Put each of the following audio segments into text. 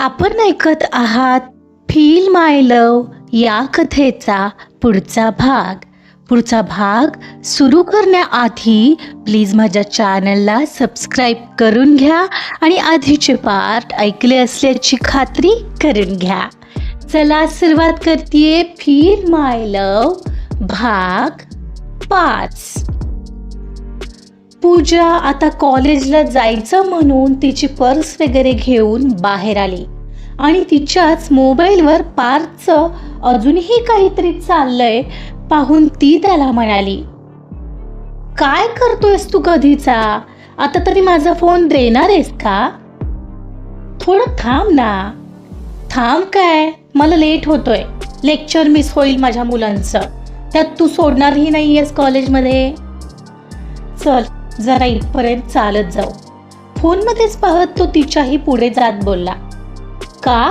आपण ऐकत आहात फील माय लव या कथेचा पुढचा भाग. पुढचा भाग सुरू करण्याआधी प्लीज माझ्या चॅनलला सबस्क्राईब करून घ्या आणि आधीचे पार्ट ऐकले असल्याची खात्री करून घ्या. चला सुरुवात करते फील माय लव भाग पाच. पूजा आता कॉलेजला जायचं म्हणून तिची पर्स वगैरे घेऊन बाहेर आली. आणि तिच्याच मोबाईलवर पार्थचं अजूनही काहीतरी चाललंय पाहून ती त्याला म्हणाली काय करतोयस तू कधीचा? आता तरी माझा फोन देणार आहेस का? थोडं थांब ना. थांब काय? मला लेट होतोय. लेक्चर मिस होईल माझ्या मुलांचं. त्यात तू सोडणारही नाही आहेस कॉलेजमध्ये. चल जरा इथपर्यंत चालत जाऊ. फोनमध्येच पाहत तो तिच्याही पुढे जात बोलला का?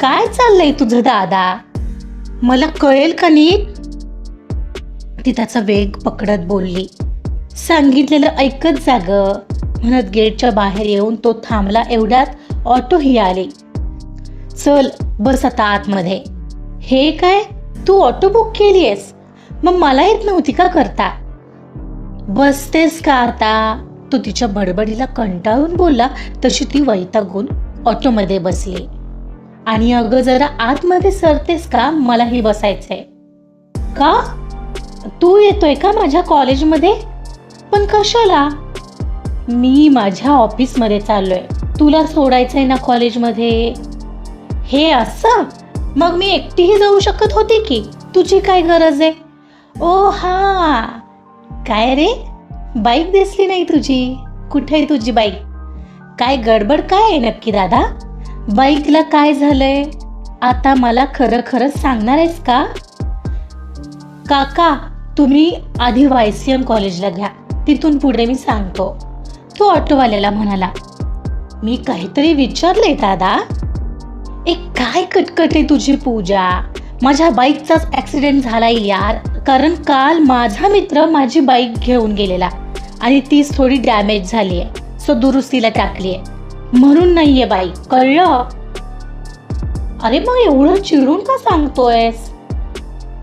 काय चाललंय तुझं दादा? मला कळेल का नीट? ती त्याचा वेग पकडत बोलली सांगितलेलं ऐकत जाग म्हणत गेटच्या बाहेर येऊन तो थांबला एवढ्यात ऑटो ही आली चल बस आता आतमध्ये. हे काय? तू ऑटो बुक केली आहेस मग मला येत नव्हती का करता? बसतेस का आता? तो तिच्या बडबडीला कंटाळून बोलला तशी ती वैतागून ऑटोमध्ये बसली. आणि अगं जरा आतमध्ये सरतेस का? मलाही बसायचंय. का? तू येतोय का माझ्या कॉलेजमध्ये? पण कशाला? मी माझ्या ऑफिसमध्ये चाललोय. तुला सोडायचंय ना कॉलेजमध्ये? हे असं? मग मी एकटीही जाऊ शकत होते की? तुझी काय गरज आहे? ओ हा. काय रे? बाईक दिसली नाही तुझी. कुठे आहे तुझी बाईक? काय गडबड काय आहे नक्की दादा? बाईकला काय झालंय? आता मला खरं खरं सांगणार आहेस का? काका तुम्ही आधी वाय सी एम कॉलेजला घ्या. तिथून पुढे मी सांगतो. तो ऑटोवाल्याला म्हणाला मी काहीतरी विचारले दादा. एक काय कटकट आहे तुझी पूजा? माझ्या बाईकचाच ॲक्सिडेंट झालाय यार. कारण काल माझा मित्र माझी बाईक घेऊन गेलेला आणि तीच थोडी डॅमेज झाली आहे. सो दुरुस्तीला टाकली आहे. म्हणून नाहीये बाईक कळलं? अरे मग एवढं चिडून का सांगतोयस?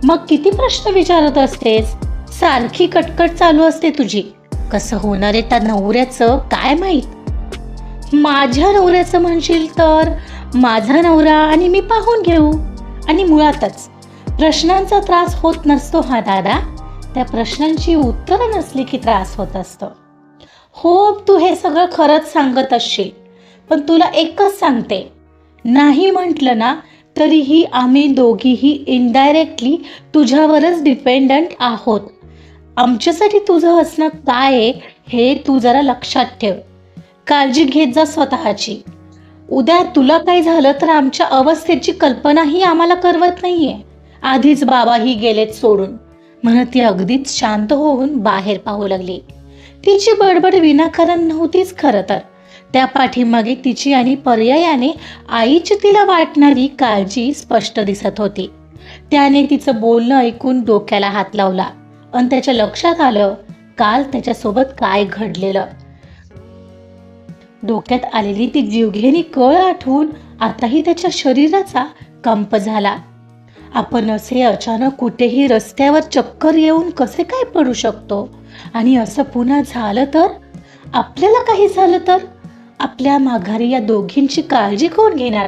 मग किती प्रश्न विचारत असतेस? सारखी कटकट चालू असते तुझी. कसं होणार आहे त्या नवऱ्याचं? काय माहीत? माझ्या नवऱ्याचं म्हणशील तर माझा नवरा आणि मी पाहून घेऊ. आणि मुळातच प्रश्नांचा त्रास होत नसतो हा दादा. त्या प्रश्नांची उत्तरं नसली की त्रास होत असतो. हो तू हे सगळं खरंच सांगत असशील पण तुला एकच सांगते. नाही म्हटलं ना तरीही आम्ही दोघीही इनडायरेक्टली तुझ्यावरच डिपेंडंट आहोत. आमच्यासाठी तुझं असणं काय आहे हे तू जरा लक्षात ठेव. काळजी घेत जा स्वतःची. उद्या तुला काय झालं तर आमच्या अवस्थेची कल्पनाही आम्हाला करवत नाही आहे आधीच बाबाही गेलेत सोडून. म्हणत ती अगदीच शांत होऊन बाहेर पाहू लागली. तिची बडबड विनाकारण नव्हतीच खरं तर. त्या पाठीमागे तिची आणि पर्यायाने आईची तिला वाटणारी काळजी स्पष्ट दिसत होती. त्याने तिचं बोलणं ऐकून डोक्याला हात लावला आणि त्याच्या लक्षात आलं काल त्याच्यासोबत काय घडलेलं. डोक्यात आलेली ती जीवघेणी कळ आठवून आताही त्याच्या शरीराचा कंप झाला. आपण असे अचानक कुठेही रस्त्यावर चक्कर येऊन कसे काय पडू शकतो? आणि असं पुन्हा झालं तर? आपल्याला काही झालं तर? आपल्या माघारी या दोघींची काळजी कोण घेणार?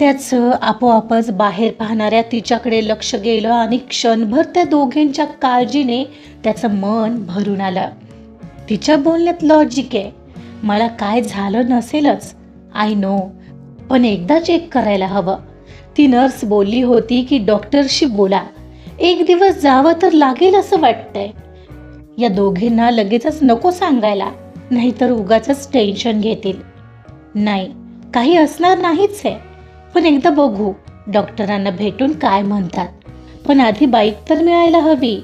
त्याचं आपोआपच बाहेर पाहणाऱ्या तिच्याकडे लक्ष गेलं आणि क्षणभर त्या दोघींच्या काळजीने त्याचं मन भरून आलं. तिच्या बोलण्यात लॉजिक आहे. मला काय झालं नसेलच. आय नो पण एकदा चेक करायला हवं. ती नर्स बोलली होती की डॉक्टरशी बोला. एक दिवस जावं तर लागेल असं वाटतंय. या दोघींना लगेचच नको सांगायला नाहीतर उगाच टेन्शन घेतील. नाही काही असणार नाहीच आहे. पण एकदा बघू डॉक्टरांना भेटून काय म्हणतात. पण आधी बाईक तर मिळायला हवी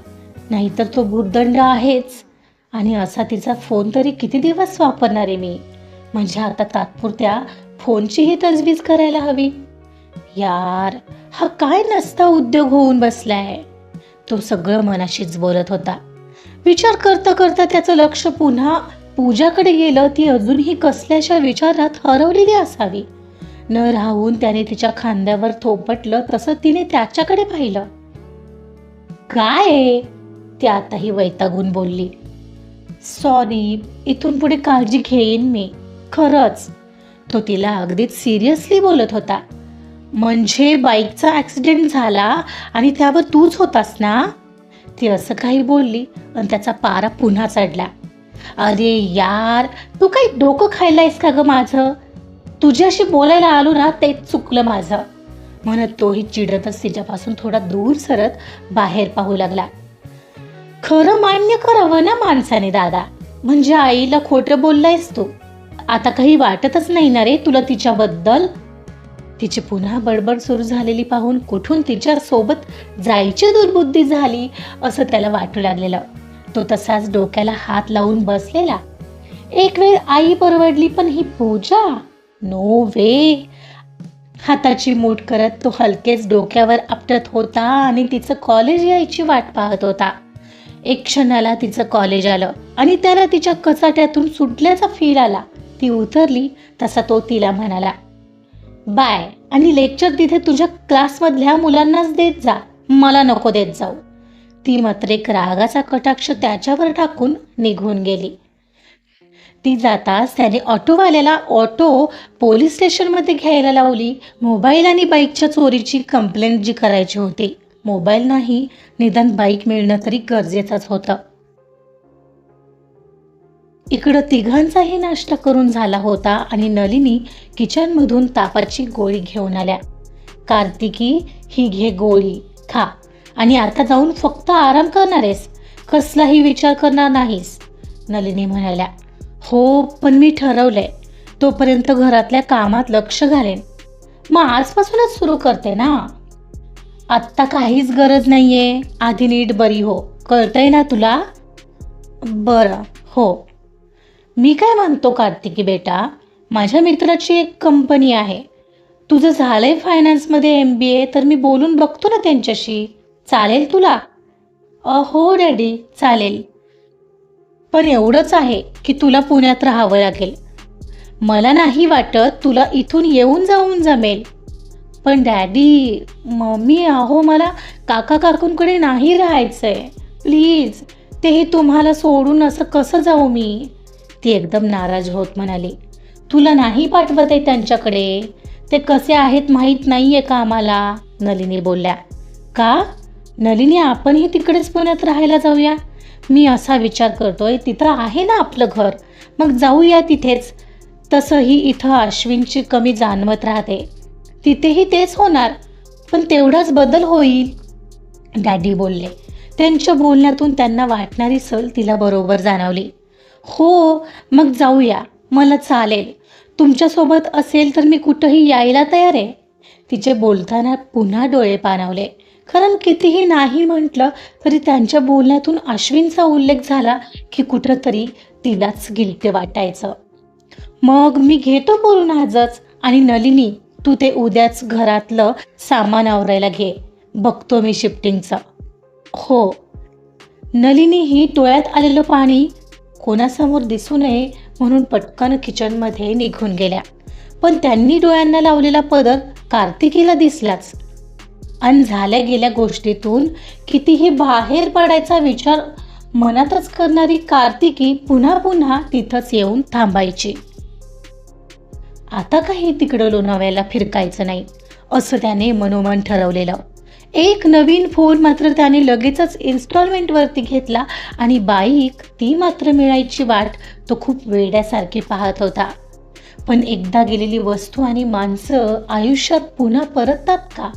नाहीतर तो भूर्दंड आहेच. आणि असा तिचा फोन तरी किती दिवस वापरणार आहे मी? म्हणजे आता तात्पुरत्या फोनचीही तजवीज करायला हवी. यार हा काय नसता उद्योग होऊन बसलाय? तो सगळं मनाशीच बोलत होता. विचार करता करता त्याचं लक्ष पुन्हा पूजाकडे गेलं ती अजूनही कसल्याशा विचारात हरवलेली असावी. न राहून त्याने तिच्या खांद्यावर थोपटलं तसं तिने त्याच्याकडे पाहिलं. काय? ती आताही वैतागून बोलली. सॉरी इथून पुढे काळजी घेईन मी. खरंच. तो तिला अगदीच सिरियसली बोलत होता. म्हणजे बाईकचा ॲक्सिडेंट झाला आणि त्यावर तूच होतास ना? ती असं काही बोलली आणि त्याचा पारा पुन्हा चढला. अरे यार तू काही डोकं खायला आहेस का ग माझं? तुझ्याशी बोलायला आलो ना तेच चुकलं माझं. म्हणत तोही चिडतच तिच्यापासून थोडा दूर सरत बाहेर पाहू लागला. खरं मान्य करावं ना माणसाने दादा. म्हणजे आईला खोटं बोललायस तू. आता काही वाटतच नाही ना रे तुला तिच्याबद्दल? तिची पुन्हा बडबड सुरू झालेली पाहून कुठून तिच्या सोबत जायची दुर्बुद्धी झाली असं त्याला वाटू लागलेलं. तो तसाच डोक्याला हात लावून बसलेला. एक वेळ आई परवडली पण ही पूजा? नो वे हाताची मूठ करत तो हलकेच डोक्यावर आपटत होता आणि तिचं कॉलेज यायची वाट पाहत होता. एक क्षणाला तिचं कॉलेज आलं आणि त्याला तिच्या कचाट्यातून सुटल्याचा फील आला. ती उतरली तसा तो तिला म्हणाला बाय. आणि लेक्चर तिथे तुझ्या क्लासमधल्या मुलांनाच देत जा. मला नको देत जाऊ. ती मात्र एक रागाचा कटाक्ष त्याच्यावर टाकून निघून गेली. ती जाताच त्याने ऑटोवाल्याला ऑटो पोलीस स्टेशनमध्ये घ्यायला लावली. मोबाईल आणि बाईकच्या चोरीची कंप्लेंट जी करायची होती. मोबाईल नाही निदान बाईक मिळणं तरी गरजेचंच होतं. इकडं तिघांचाही नाश्ता करून झाला होता आणि नलिनी किचनमधून तापाची गोळी घेऊन आल्या. कार्तिकी ही घे गोळी खा. आणि आता जाऊन फक्त आराम करणार आहेस. कसलाही विचार करणार नाहीस नलिनी म्हणाल्या. हो पण मी ठरवलंय. तोपर्यंत घरातल्या कामात लक्ष घालेन. मग आजपासूनच सुरू करते ना? आत्ता काहीच गरज नाहीये. आधी नीट बरी हो. कळतंय ना तुला? बरं हो. मी काय म्हणतो कार्तिकी बेटा? माझ्या मित्राची एक कंपनी आहे. तुझं झालं आहे फायनान्समध्ये एम बी ए तर मी बोलून बघतो ना त्यांच्याशी. चालेल तुला? अहो डॅडी चालेल. पण एवढंच आहे की तुला पुण्यात राहावं लागेल. मला नाही वाटत तुला इथून येऊन जाऊन जमेल. पण डॅडी मम्मी अहो मला काका काकूंकडे नाही राहायचं आहे प्लीज तेही तुम्हाला सोडून असं कसं जाऊ मी? ती एकदम नाराज होत म्हणाली तुला नाही पाठवत आहे त्यांच्याकडे? ते कसे आहेत माहीत नाही आहे का आम्हाला? नलिनी बोलल्या का? नलिनी आपणही तिकडेच पुण्यात राहायला जाऊया. मी असा विचार करतोय तिथं आहे ना आपलं घर. मग जाऊया तिथेच. तसंही इथं अश्विनची कमी जाणवत राहते. तिथेही तेच होणार पण तेवढाच बदल होईल. डॅडी बोलले. त्यांच्या बोलण्यातून त्यांना वाटणारी सल तिला बरोबर जाणवली. हो मग जाऊया. मला चालेल. तुमच्यासोबत असेल तर मी कुठंही यायला तयार आहे. तिचे बोलताना पुन्हा डोळे पाणावले. कारण कितीही नाही म्हटलं तरी त्यांच्या बोलण्यातून अश्विनचा उल्लेख झाला की कुठंतरी तिलाच गिल्ट वाटायचं. मग मी घेतो बोलून आजच. आणि नलिनी तू ते उद्याच घरातलं सामान आवरायला घे. बघतो मी शिफ्टिंगचं. हो. नलिनी ही डोळ्यात आलेलं पाणी कोणासमोर दिसू नये म्हणून पटकन किचनमध्ये निघून गेल्या. पण त्यांनी डोळ्यांना लावलेला पदर कार्तिकीला दिसलाच. आणि झाल्या गेल्या गोष्टीतून कितीही बाहेर पडायचा विचार मनातच करणारी कार्तिकी पुन्हा पुन्हा तिथंच येऊन थांबायची. आता काही तिकडं लोणावळ्याला फिरकायचं नाही असं त्याने मनोमन ठरवलेलं. एक नवीन फोन मात्र त्याने लगेचच इन्स्टॉलमेंटवरती घेतला आणि बाईक ती मात्र मिळायची वाट तो खूप वेड्यासारखी पाहत होता. पण एकदा गेलेली वस्तू आणि माणसं आयुष्यात पुन्हा परततात का?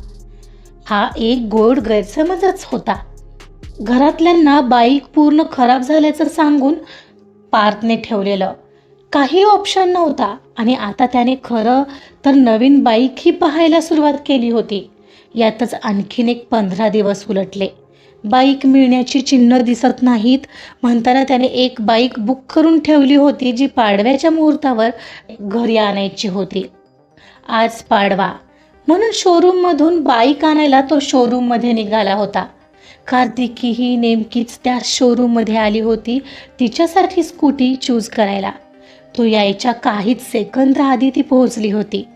हा एक गोड गैरसमजच होता. घरातल्यांना बाईक पूर्ण खराब झाल्याचं सांगून पार्थने ठेवलेलं. काही ऑप्शन नव्हता आणि आता त्याने खरं तर नवीन बाईकही पाहायला सुरुवात केली होती. यातच आणखीन एक पंधरा दिवस उलटले. बाईक मिळण्याची चिन्ह दिसत नाहीत. म्हणताना त्याने एक बाईक बुक करून ठेवली होती जी पाडव्याच्या मुहूर्तावर घरी आणायची होती. आज पाडवा. म्हणून शोरूममधून बाईक आणायला तो शोरूममध्ये निघाला होता. कार्तिकी ही नेमकीच त्या शोरूममध्ये आली होती तिच्यासाठी स्कूटी चूज करायला. तो यायच्या काहीच सेकंद आधी ती पोहोचली होती.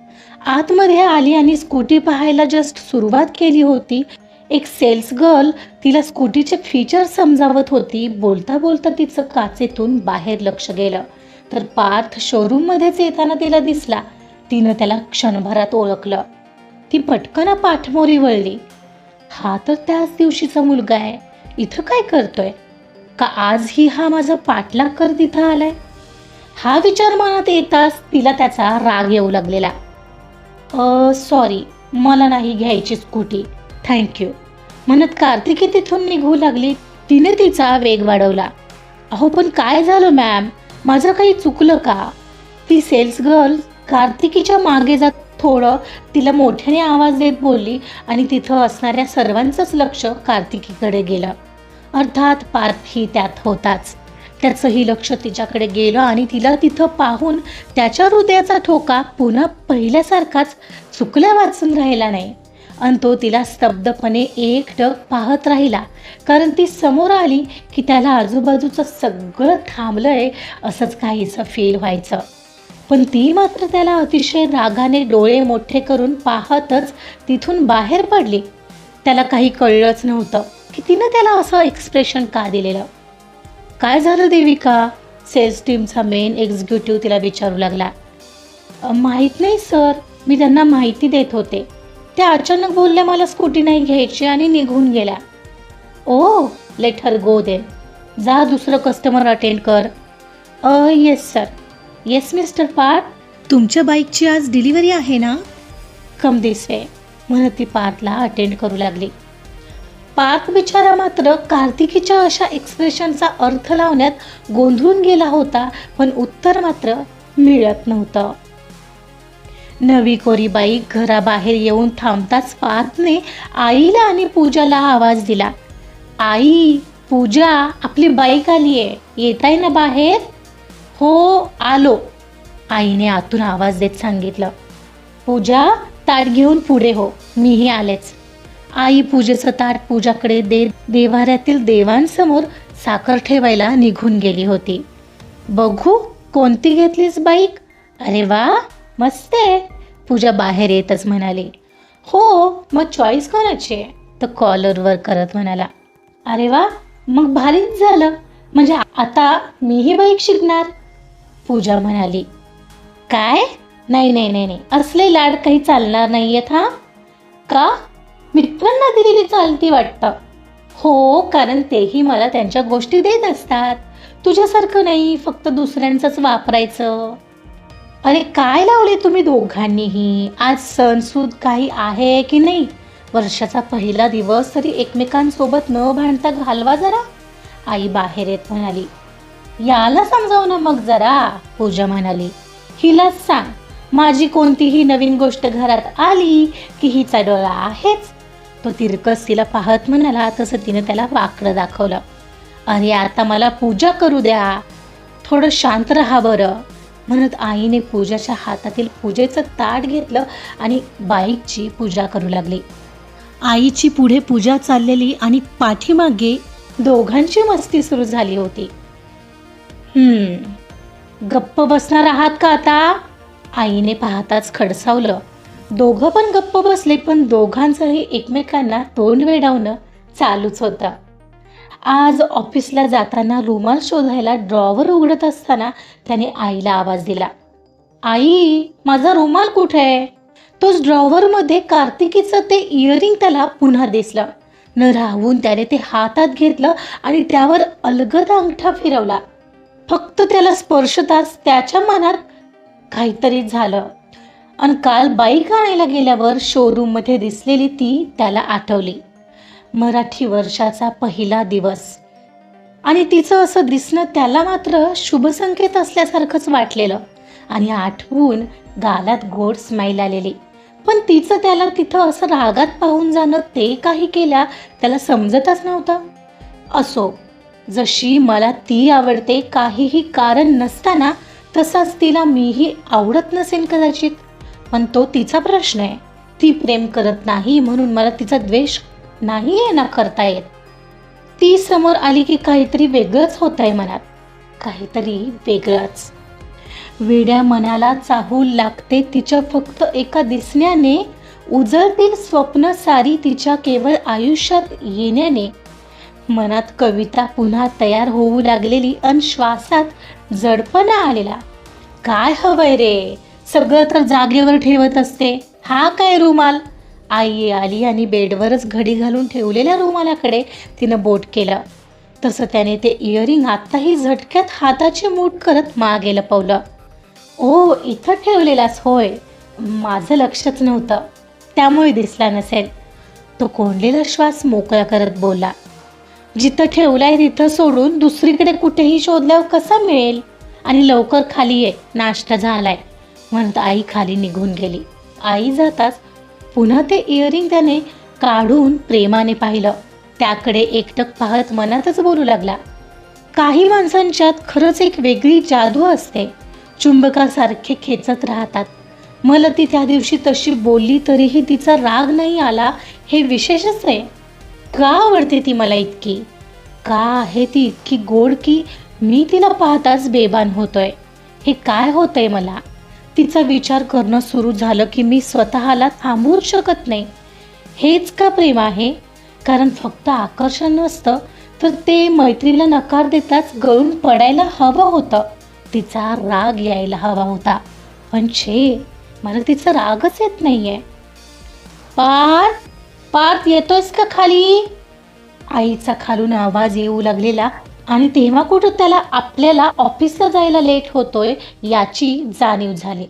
आतमध्ये आली आणि स्कूटी पाहायला जस्ट सुरुवात केली होती. एक सेल्स गर्ल तिला स्कूटीचे फीचर समजावत होती. बोलता बोलता तिचं काचेतून बाहेर लक्ष गेलं. तर पार्थ शोरूममध्येच येताना तिला दिसला. तिनं त्याला क्षणभरात ओळखलं. ती पटकन पाठमोरी वळली. हा तर त्याच दिवशीचा मुलगा आहे. इथं काय करतोय? का आजही हा माझा पाठलाग कर तिथं आलाय? हा विचार मनात येताच तिला त्याचा राग येऊ लागलेला. सॉरी मला नाही घ्यायची स्कूटी थँक्यू म्हणत कार्तिकी तिथून निघू लागली. तिने तिचा वेग वाढवला. अहो पण काय झालं मॅम माझं काही चुकलं का? ती सेल्स गर्ल कार्तिकीच्या मागे जात थोडं तिला मोठ्याने आवाज देत बोलली आणि तिथं असणाऱ्या सर्वांचंच लक्ष कार्तिकीकडे गेलं. अर्थात पार्थही त्यात होताच. त्याचंही लक्ष तिच्याकडे गेलं आणि तिला तिथं पाहून त्याच्या हृदयाचा ठोका पुन्हा पहिल्यासारखाच चुकल्या वाचून राहिला नाही. आणि तो तिला स्तब्धपणे एक टक पाहत राहिला. कारण ती समोर आली की त्याला आजूबाजूचं सगळं थांबलंय असंच काहीचं फील व्हायचं. पण ती मात्र त्याला अतिशय रागाने डोळे मोठे करून पाहतच तिथून बाहेर पडली. त्याला काही कळलंच नव्हतं की तिनं त्याला असं एक्सप्रेशन का दिलेलं? काय झालं देविका? सेल्स टीमचा मेन एक्झिक्युटिव्ह तिला विचारू लागला. "अ, माहीत नाही सर मी त्यांना माहिती देत होते. त्या अचानक बोलल्या मला स्कूटी नाही घ्यायची आणि निघून गेल्या. ओ लेट हर गो दे. जा दुसरं कस्टमर अटेंड कर. अ yes sir yes mister Parth. तुमच्या बाईकची आज डिलिव्हरी आहे ना? कम दिस वे म्हणत ती पार्थला अटेंड करू लागली. पार्थ बिचारा मात्र कार्तिकीच्या अशा एक्सप्रेशनचा अर्थ लावण्यात गोंधळून गेला होता पण उत्तर मात्र मिळत नव्हतं. नवी कोरी बाईक घराबाहेर येऊन थांबताच पार्थने आईला आणि पूजाला आवाज दिला. आई पूजा आपली बाईक आली आहे येत आहे ना बाहेर? हो आलो. आईने आतून आवाज देत सांगितलं. पूजा ताट घेऊन पुढे हो. मीही आलेच. आई पूजेचं ताट पूजाकडे दे देवाऱ्यातील देवांसमोर साखर ठेवायला निघून गेली होती. बघू कोणती घेतलीस बाईक अरे वा मस्त आहे. पूजा बाहेर येतच म्हणाली. हो मग चॉईस कोणाची आहे? तर कॉलरवर करत म्हणाला. अरे वा मग भारीच झालं. म्हणजे आता मीही बाईक शिकणार? पूजा म्हणाली. काय? नाही नाही नाही नाही. असले लाड काही चालणार नाही आहेत हा? का? मित्रांना दिलेली चालती वाटतं. हो कारण तेही मला त्यांच्या गोष्टी देत असतात. तुझ्यासारखं नाही फक्त दुसऱ्यांचंच वापरायचं. अरे काय लावले तुम्ही दोघांनीही? आज सणसूद काही आहे की नाही? वर्षाचा पहिला दिवस तरी एकमेकांसोबत न भांडता घालवा जरा. आई बाहेर येत म्हणाली याला समजाव ना मग जरा पूजा म्हणाली. हिलाच सांग माझी कोणतीही नवीन गोष्ट घरात आली की हिचा डोळा आहेच तो तिरकस तिला पाहत म्हणाला तसं तिनं त्याला वाकडं दाखवलं. अरे आता मला पूजा करू द्या. थोडं शांत राहा बरं. म्हणत आईने पूजाच्या हातातील पूजेचं ताट घेतलं आणि बाईकची पूजा करू लागली. आईची पुढे पूजा चाललेली आणि पाठीमागे दोघांची मस्ती सुरू झाली होती. हम्म गप्प बसणार आहात का आता? आईने पाहताच खडसावलं. दोघं पण गप्प बसले पण दोघांचंही एकमेकांना तोंड वेडावणं चालूच होतं. आज ऑफिसला जाताना रुमाल शोधायला ड्रॉवर उघडत असताना त्याने आईला आवाज दिला. आई माझा रुमाल कुठे आहे? तोच ड्रॉवरमध्ये कार्तिकीचं ते इयरिंग त्याला पुन्हा दिसलं. न राहून त्याने ते हातात घेतलं आणि त्यावर अलगद अंगठा फिरवला. फक्त त्याला स्पर्शताच त्याच्या मनात काहीतरी झालं. आणि काल बाईक आणायला गेल्यावर शोरूममध्ये दिसलेली ती त्याला आठवली. मराठी वर्षाचा पहिला दिवस. आणि तिचं असं दिसणं त्याला मात्र शुभसंकेत असल्यासारखंच वाटलेलं. आणि आठवून गालात गोड स्माईल आलेली. पण तिचं त्याला तिथं असं रागात पाहून जाणं ते काही केल्या त्याला समजतच नव्हतं. असो जशी मला ती आवडते काहीही कारण नसताना तसाच तिला मीही आवडत नसेल कदाचित. पण तो तिचा प्रश्न आहे. ती प्रेम करत नाही म्हणून मला तिचा द्वेष नाही आहे ना करता येत. ती समोर आली की काहीतरी वेगळंच होत आहे मनात. काहीतरी वेगळंच. वेड्या मनाला चाहूल लागते तिच्या फक्त एका दिसण्याने. उजळतील स्वप्न सारी तिच्या केवळ आयुष्यात येण्याने. मनात कविता पुन्हा तयार होऊ लागलेली अन श्वासात जडपणा आलेला. काय हवंय रे? सगळं तर जागेवर ठेवत असते. हा काय रुमाल? आई आली आणि बेडवरच घडी घालून ठेवलेल्या रुमालाकडे तिनं बोट केलं. तसं त्याने ते इयरिंग आत्ताही झटक्यात हाताची मूठ करत मागे लपवलं. ओ इथं ठेवलेलास होय. माझं लक्षच नव्हतं. त्यामुळे दिसला नसेल. तो कोंडलेला श्वास मोकळा करत बोलला. जिथं ठेवलाय तिथं सोडून दुसरीकडे कुठेही शोधल्यावर कसा मिळेल? आणि लवकर खाली ये. नाश्ता झालाय. म्हणत आई खाली निघून गेली. आई जाताच पुन्हा ते इयरिंग त्याने काढून प्रेमाने पाहिलं. त्याकडे एकटक पाहत मनातच बोलू लागला. काही माणसांच्यात खरंच एक वेगळी जादू असते. चुंबकासारखे खेचत राहतात. मला ती त्या दिवशी तशी बोलली तरीही तिचा राग नाही आला हे विशेषच आहे. का आवडते ती मला इतकी? का आहे ती इतकी गोड की मी तिला पाहताच बेबान होतोय. हे काय होतंय मला? तिचा विचार करणं सुरू झालं की मी स्वतःला थांबवू शकत नाही. हेच का प्रेम आहे? कारण फक्त आकर्षण नसतं तर ते मैत्रीला नकार देताच गळून पडायला हवं होतं. तिचा राग यायला हवा होता. पण छे मला तिचा रागच येत नाहीये. पार्थ पार्थ येतोयस का खाली? आईचा खालून आवाज येऊ लागलेला आणि तेव्हा कुठं त्याला आपल्याला ऑफिसला जायला लेट होतोय याची जाणीव झाली.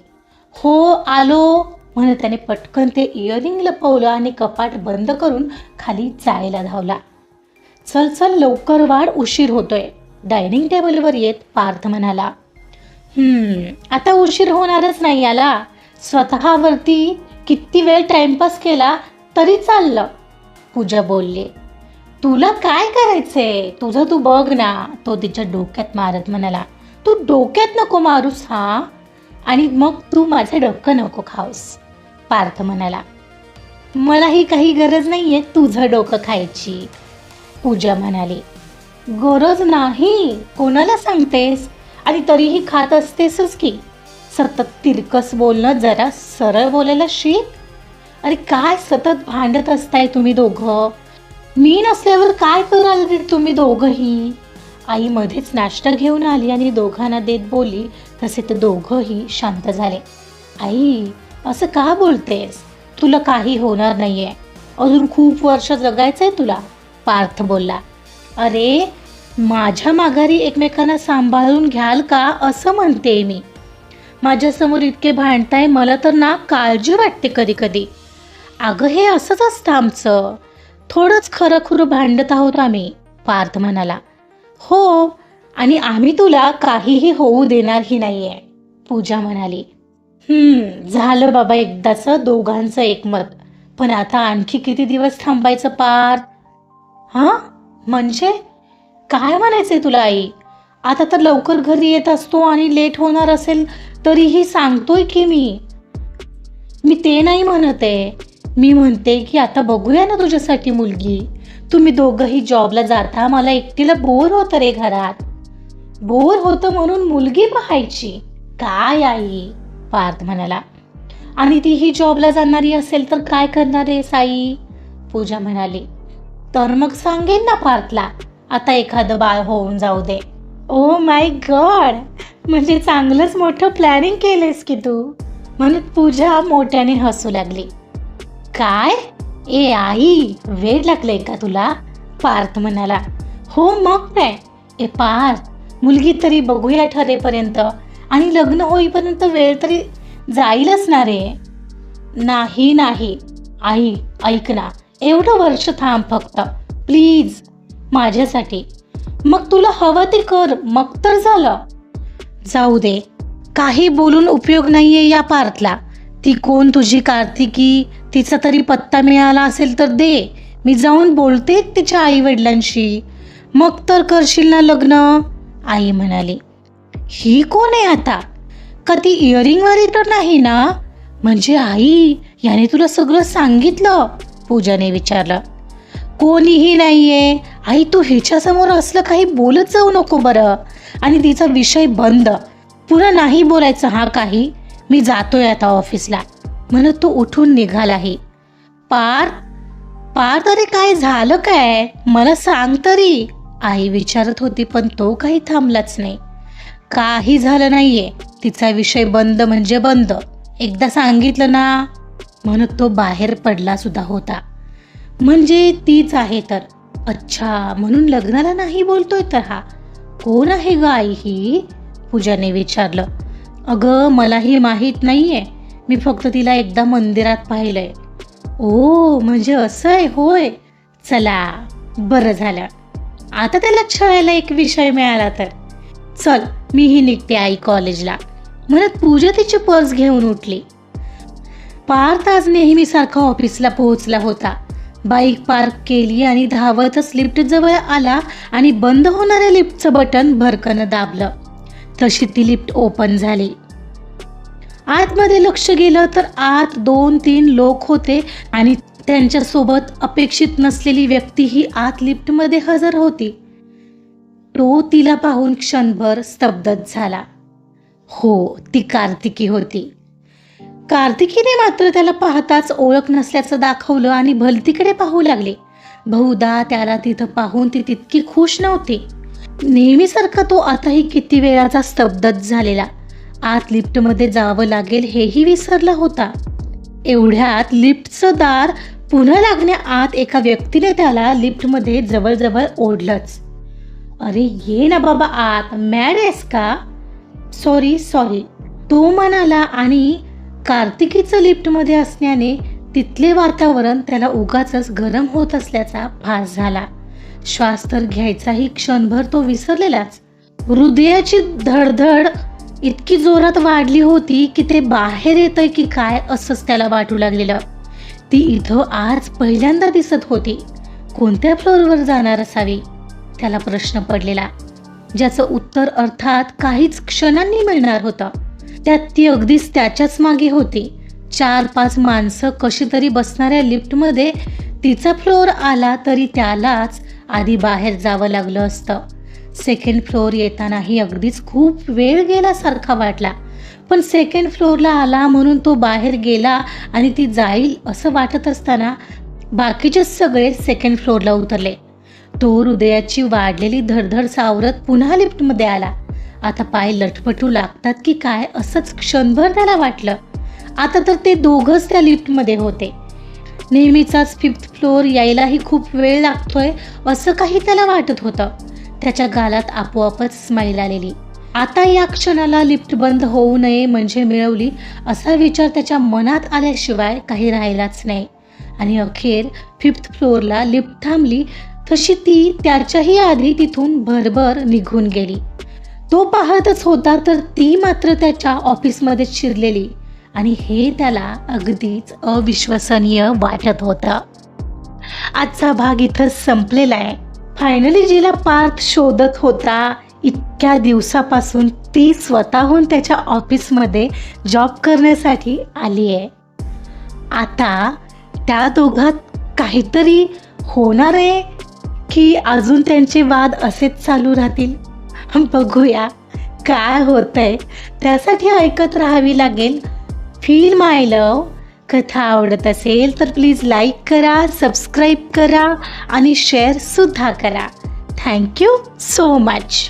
हो आलो म्हणून त्याने पटकन ते इयरिंग लपवलं आणि कपाट बंद करून खाली जायला धावला. चल चल लवकर वाढ उशीर होतोय. डायनिंग टेबलवर येत पार्थ म्हणाला आता उशीर होणारच नाही याला. स्वतःवरती किती वेळ टाइमपास केला तरी चाललं पूजा बोलली. तुला काय करायचंय? तुझं तू बघ ना. तो तिच्या डोक्यात मारत म्हणाला तू डोक्यात नको मारूस हा? आणि मग तू माझं डोकं नको खाऊस. पार्थ म्हणाला मलाही काही गरज नाहीये तुझं डोकं खायची. पूजा म्हणाली गरज नाही. कोणाला सांगतेस? आणि तरीही खात असतेसच की. सतत तिरकस बोलणं जरा सरळ बोलायला शिक. अरे काय सतत भांडत असताय तुम्ही दोघं? मी नसल्यावर काय कराल रे तुम्ही दोघंही? आई मध्येच नाश्ता घेऊन आली आणि दोघांना देत बोलली तसे ते दोघंही शांत झाले. आई असं का बोलतेस? तुला काही होणार नाहीये. अजून खूप वर्ष जगायचं आहे तुला पार्थ बोलला. अरे माझ्या माघारी एकमेकांना सांभाळून घ्याल का असं म्हणते मी. माझ्यासमोर इतके भांडताय मला तर ना काळजी वाटते कधी कधी. अगं हे असंच असतं आमचं. थोडंच खरंखुरं भांडत आहोत आम्ही पार्थ म्हणाला. हो आणि आम्ही तुला काहीही होऊ देणारही नाहीये पूजा म्हणाली. हम्म झालं बाबा एकदाचं दोघांचं एकमत. पण आता आणखी किती दिवस थांबायचं पार्थ हां? म्हणजे? काय म्हणायचंय तुला आई? आता तर लवकर घरी येत असतो आणि लेट होणार असेल तरीही सांगतोय की मी? मी ते नाही म्हणत. आहे मी म्हणते की आता बघूया ना तुझ्यासाठी मुलगी. तुम्ही दोघंही जॉबला जाता मला एकटीला बोर होतं रे घरात. बोर होतं म्हणून मुलगी पाहायची. काय आई? पार्थ म्हणाला. आणि ती ही जॉबला जाणारी असेल तर काय करणार आहे साई? पूजा म्हणाली. तर मग सांगेन ना पार्थला आता एखादं बाळ होऊन जाऊ दे. ओ माय गॉड म्हणजे चांगलंच मोठं प्लॅनिंग केलेस की तू. म्हणत पूजा मोठ्याने हसू लागली. काय? ए आई वेळ लागलंय का तुला? पार्थ म्हणाला. हो मग काय? ए पार्थ मुलगी तरी बघूया ठरेपर्यंत. आणि लग्न होईपर्यंत वेळ तरी जाईलच ना रे नाही नाही. आई ऐक ना. एवढं वर्ष थांब फक्त. प्लीज. माझ्यासाठी. मग तुला हवं ते कर. मग तर झालं. जाऊ दे. काही बोलून उपयोग नाही आहे या पार्थला. ती कोण तुझी कार्तिकी तिचा तरी पत्ता मिळाला असेल तर दे. मी जाऊन बोलते तिच्या आई वडिलांशी मग तर करशील ना लग्न? आई म्हणाली. ही कोण आहे आता? का ती इयरिंगवाली तर नाही ना? म्हणजे आई याने तुला सगळं सांगितलं पूजाने विचारलं. कोणीही नाहीये. आई तू हिच्यासमोर असलं काही बोलत जाऊ नको बरं. आणि तिचा विषय बंद. पुन्हा नाही बोलायचं हा काही. मी जातोय आता ऑफिसला. म्हणत तो उठून निघालाही पार पार तरी काय झालं काय? मला सांग तरी. आई विचारत होती पण तो काही थांबलाच नाही. काही झालं नाहीये. तिचा विषय बंद म्हणजे बंद. एकदा सांगितलं ना? म्हणत तो बाहेर पडला सुद्धा होता. म्हणजे तीच आहे तर. अच्छा म्हणून लग्नाला नाही बोलतोय तर हा. कोण आहे ग आई ही? पूजाने विचारलं. अगं मलाही माहीत नाही आहे मी फक्त तिला एकदा मंदिरात पाहिलं आहे ओ म्हणजे असं आहे होय. चला बरं झालं. आता त्याला छळायला एक विषय मिळाला तर. चल मीही निघते आई कॉलेजला. म्हणत पूजा तिची पर्स घेऊन उठली. पार्थ आज नेहमीसारखा ऑफिसला पोहोचला होता. बाईक पार्क केली आणि धावतच लिफ्ट जवळ आला आणि बंद होणाऱ्या लिफ्टचं बटन भरकनं दाबलं. तशी ती लिफ्ट ओपन झाली. आतमध्ये लक्ष गेलं तर आत दोन तीन लोक होते आणि त्यांच्यासोबत अपेक्षित नसलेली व्यक्ती ही आत लिफ्टमध्ये हजर होती. तो तिला पाहून क्षणभर स्तब्धच झाला. हो ती कार्तिकी होती. कार्तिकीने मात्र त्याला पाहताच ओळख नसल्याचं दाखवलं आणि भलतीकडे पाहू लागले. बहुधा त्याला तिथं पाहून ती तितकी खुश नव्हती. नेहमीसारखा तो आताही किती वेळाचा स्तब्धच झालेला. आत लिफ्टमध्ये जावं लागेल हेही विसरला होता. एवढ्यात लिफ्टचं दार पुन्हा लागण्याआत एका व्यक्तीने त्याला लिफ्टमध्ये जवळजवळ ओढलंच. अरे ये ना बाबा आत. मॅड आहेस का? Sorry sorry. तो म्हणाला आणि कार्तिकीचं लिफ्टमध्ये असण्याने तिथले वातावरण त्याला उगाच गरम होत असल्याचा भास झाला. श्वास तर घ्यायचाही क्षणभर तो विसरलेलाच. हृदयाची धडधड इतकी जोरात वाढली होती की ते बाहेर येतंय की काय असंच त्याला वाटू लागलेलं. ती इथं आज पहिल्यांदा दिसत होती. कोणत्या फ्लोअरवर जाणार असावी? त्याला प्रश्न पडलेला. ज्याचं उत्तर अर्थात काहीच क्षणांनी मिळणार होतं. त्यात ती अगदीच त्याच्याच मागे होती. चार पाच माणसं कशी तरी बसणाऱ्या लिफ्टमध्ये तिचा फ्लोअर आला तरी त्यालाच आधी बाहेर जावं लागलं असतं. सेकंड फ्लोअर येतानाही अगदीच खूप वेळ गेल्यासारखा वाटला. पण सेकंड फ्लोअरला आला म्हणून तो बाहेर गेला आणि ती जाईल असं वाटत असताना बाकीचे सगळे सेकंड फ्लोअरला उतरले. तो हृदयाची वाढलेली धडधड सावरत पुन्हा लिफ्टमध्ये आला. आता पाय लटपटू लागतात की काय असंच क्षणभर त्याला वाटलं. आता तर ते दोघंच त्या लिफ्टमध्ये होते. नेहमीचाच फिफ्थ फ्लोअर यायलाही खूप वेळ लागतोय असं काही त्याला वाटत होतं. त्याच्या गालात आपोआपच स्माईल आलेली. आता या क्षणाला लिफ्ट बंद होऊ नये म्हणजे मिळवली असा विचार त्याच्या मनात आल्याशिवाय काही राहिलाच नाही. आणि अखेर फिफ्थ फ्लोअरला लिफ्ट थांबली तशी ती त्याच्याही आधी तिथून भरभर निघून गेली. तो पाहतच होता तर ती मात्र त्याच्या ऑफिसमध्ये शिरलेली. आणि हे त्याला अगदीच अविश्वसनीय वाटत होतं. आजचा भाग इथं संपलेला आहे. फायनली जिला पार्थ शोधत होता इतक्या दिवसापासून ती स्वतःहून त्याच्या ऑफिसमध्ये जॉब करण्यासाठी आली आहे. आता त्या दोघात काहीतरी होणार आहे की अजून त्यांचे वाद असेच चालू राहतील? बघूया काय होतंय. त्यासाठी ऐकत राहावी लागेल. फील माय लव कथा आवडत असेल तर प्लीज लाईक करा सबस्क्राईब करा आणि शेअरसुद्धा करा. Thank you so much